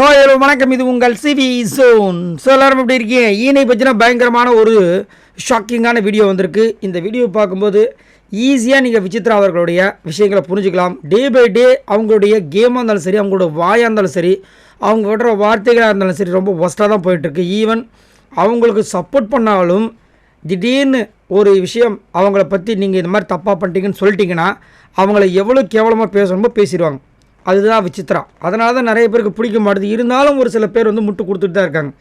Hi hello வணக்கம். இது உங்கள் சிவி சோன் ஸோ எல்லாரும் எப்படி இருக்கீங்க? ஈனை பற்றின பயங்கரமான ஒரு ஷாக்கிங்கான வீடியோ வந்திருக்கு. இந்த வீடியோ பார்க்கும்போது ஈஸியாக நீங்கள் விசித்ரா அவர்களுடைய விஷயங்களை புரிஞ்சுக்கலாம். டே பை டே அவங்களுடைய கேமாக இருந்தாலும் சரி அவங்களோட வாயாக இருந்தாலும் சரி அவங்க விடுற வார்த்தைகளாக இருந்தாலும் சரி ரொம்ப ஒஸ்ட்டாக தான் போயிட்டுருக்கு. ஈவன் அவங்களுக்கு சப்போர்ட் பண்ணாலும் திடீர்னு ஒரு விஷயம் அவங்கள பற்றி நீங்கள் இந்த மாதிரி தப்பாக பண்ணிட்டீங்கன்னு சொல்லிட்டீங்கன்னா அவங்கள எவ்வளோ கேவலமாக பேசணுமோ பேசிடுவாங்க. அதுதான் விசித்ரா அதனால தான் நிறைய பேருக்கு பிடிக்க மாட்டுது. இருந்தாலும் ஒரு சில பேர் வந்து முட்டு கொடுத்துட்டு தான் இருக்காங்க.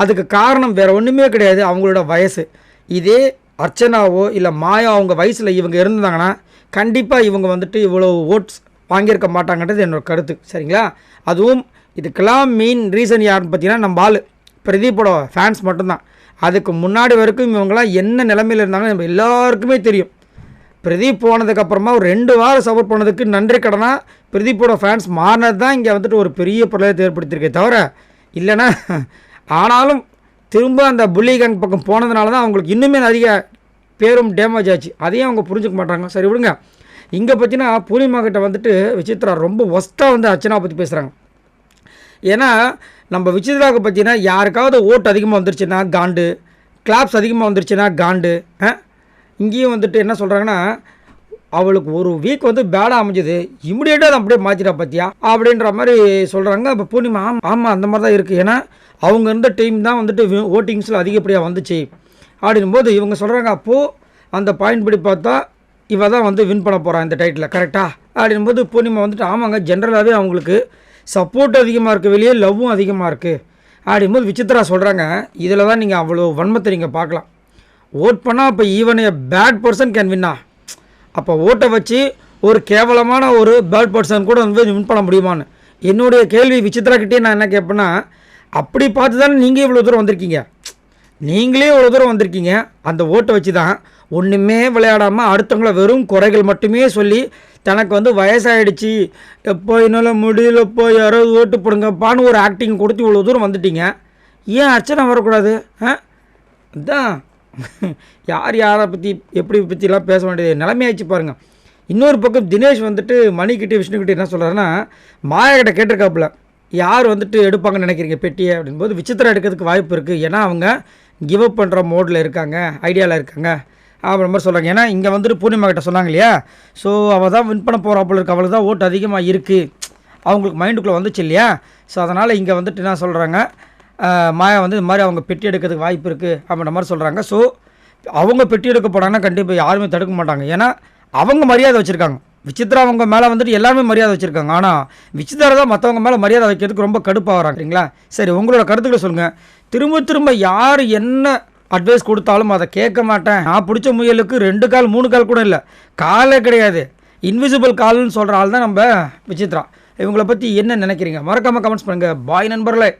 அதுக்கு காரணம் வேறு ஒன்றுமே கிடையாது. அவங்களோட வயசு. இதே அர்ச்சனாவோ இல்லை மாயா அவங்க வயசில் இவங்க இருந்தாங்கன்னா கண்டிப்பாக இவங்க வந்துட்டு இவ்வளோ ஓட்ஸ் வாங்கியிருக்க மாட்டாங்கன்றது என்னோட கருத்து. சரிங்களா? அதுவும் இதுக்கெல்லாம் மெயின் ரீசன் யாருன்னு பார்த்தீங்கன்னா நம்ம ஆள். பிரதீப்போட ஃபேன்ஸ் மட்டும்தான். அதுக்கு முன்னாடி வரைக்கும் இவங்கெல்லாம் என்ன நிலமையில் இருந்தாங்கன்னு நம்ம எல்லாருக்குமே தெரியும். பிரதீப் போனதுக்கப்புறமா ஒரு ரெண்டு வாரம் சப்போர்ட் பண்ணதுக்கு நன்றி கடனாக பிரதீப்போட ஃபேன்ஸ் மாறினது தான் இங்கே வந்துட்டு ஒரு பெரிய பிரளயத்தை ஏற்படுத்தியிருக்கே தவிர இல்லைன்னா ஆனாலும் திரும்ப அந்த புள்ளி கேங் பக்கம் போனதுனால தான் அவங்களுக்கு இன்னுமே அதிக பேரும் டேமேஜ் ஆச்சு. அதையும் அவங்க புரிஞ்சுக்க மாட்டாங்க. சரி விடுங்க. இங்கே பார்த்தீங்கன்னா பூர்ணிமா கிட்ட வந்துட்டு விசித்ரா ரொம்ப ஒஸ்ட்டாக வந்து அர்ச்சனா பற்றி பேசுகிறாங்க ஏன்னா நம்ம விசித்ராவுக்கு பார்த்தீங்கன்னா யாருக்காவது ஓட்டு அதிகமாக வந்துருச்சுன்னா காண்டு கிளாப்ஸ் அதிகமாக வந்துருச்சுன்னா காண்டு இங்கேயும் வந்துட்டு என்ன சொல்கிறாங்கன்னா அவளுக்கு ஒரு வீக் வந்து பேடாக அமைஞ்சது. இமிடியேட்டாக அதை அப்படியே மாற்றிட்டா பார்த்தியா அப்படின்ற மாதிரி சொல்கிறாங்க இப்போ பூர்ணிமா ஆமாம் ஆமாம் அந்த மாதிரி தான் இருக்குது ஏன்னா அவங்க இருந்த டீம் தான் வந்துட்டு ஓட்டிங்ஸில் அதிகப்படியாக வந்துச்சு. அப்படின்போது இவங்க சொல்கிறாங்க அப்போது அந்த பாயிண்ட் படி பார்த்தா இவ தான் வந்து வின் பண்ண போகிறான் இந்த டைட்டில் கரெக்டாக அப்படின்போது பூர்ணிமா வந்துட்டு ஆமாங்க ஜென்ரலாகவே அவங்களுக்கு சப்போர்ட் அதிகமாக இருக்குது வெளியே லவ்வும் அதிகமாக இருக்குது அப்படின்போது விசித்ரா சொல்கிறாங்க இதில் தான் நீங்கள் அவ்வளோ வன்மத்தை நீங்கள் பார்க்கலாம். ஓட் பண்ணால் இப்போ even a bad person can வின்னா அப்போ ஓட்டை வச்சு ஒரு கேவலமான ஒரு பேட் பர்சன் கூட வந்து வின் பண்ண முடியுமான்னு? என்னுடைய கேள்வி விசித்ரா நான் என்ன கேட்பேன்னா அப்படி பார்த்து தானே நீங்கள் இவ்வளோ தூரம் வந்திருக்கீங்க? நீங்களே இவ்வளோ தூரம் வந்திருக்கீங்க. அந்த ஓட்டை வச்சு தான் ஒன்றுமே விளையாடாமல் அடுத்தவங்கள வெறும் குறைகள் மட்டுமே சொல்லி தனக்கு வந்து வயசாகிடுச்சு எப்போ என்னால் முடியலப்போ யாராவது ஓட்டு போடுங்கப்பான்னு ஒரு ஆக்டிங் கொடுத்து இவ்வளோ தூரம் வந்துட்டீங்க. ஏன் அர்ச்சனை வரக்கூடாது? ஆ? அதான் யார் யாரை பற்றி எப்படி பற்றிலாம் பேச வேண்டியது? நிலைமையாச்சு பாருங்கள் இன்னொரு பக்கம் தினேஷ் வந்துட்டு மணிக்கிட்டே விஷ்ணுக்கிட்டே என்ன சொல்கிறாருன்னா மாயக்கிட்ட கேட்டிருக்காப்புல. யார் வந்துட்டு எடுப்பாங்கன்னு நினைக்கிறீங்க பெட்டியை அப்படின்போது விசித்திரம் எடுக்கிறதுக்கு வாய்ப்பு இருக்குது ஏன்னா அவங்க கிவ் அப் பண்ணுற மோடில் இருக்காங்க ஐடியாவில் இருக்காங்க அப்படின்ற மாதிரி சொல்கிறாங்க ஏன்னா இங்கே வந்துட்டு பூர்ணிமா கிட்ட சொன்னாங்க இல்லையா? ஸோ அவள் தான் வின் பண்ண போகிறாப்புல இருக்கு. அவளுக்கு தான் ஓட்டு அதிகமாக இருக்குது அவங்களுக்கு மைண்டுக்குள்ளே வந்துச்சு இல்லையா? ஸோ அதனால் இங்கே வந்துட்டு என்ன சொல்கிறாங்க மாயா வந்து இது மாதிரி அவங்க பெட்டி எடுக்கிறதுக்கு வாய்ப்பு இருக்குது அப்படின்ற மாதிரி சொல்கிறாங்க ஸோ அவங்க பெட்டி எடுக்க போனாங்கன்னா கண்டிப்பாக யாருமே தடுக்க மாட்டாங்க. ஏன்னா அவங்க மரியாதை வச்சுருக்காங்க. விசித்ரா அவங்க மேலே வந்துட்டு எல்லாருமே மரியாதை வச்சுருக்காங்க. ஆனால் விசித்ரா தான் மற்றவங்க மேலே மரியாதை வைக்கிறதுக்கு ரொம்ப கடுப்பாக வராங்க சரிங்களா? சரி உங்களோட கருத்துக்களை சொல்லுங்கள் திரும்ப திரும்ப யார் என்ன அட்வைஸ் கொடுத்தாலும் அதை கேட்க மாட்டேன். நான் பிடிச்ச முயலுக்கு ரெண்டு கால் மூணு கால் கூட இல்லை. காலே கிடையாது. இன்விசிபிள் கால்னு சொல்கிற ஆள் தான் நம்ம விசித்ரா இவங்களை பற்றி என்ன நினைக்கிறீங்க? மறக்காமல் கமெண்ட்ஸ் பண்ணுங்கள் பாய் நண்பர்களே.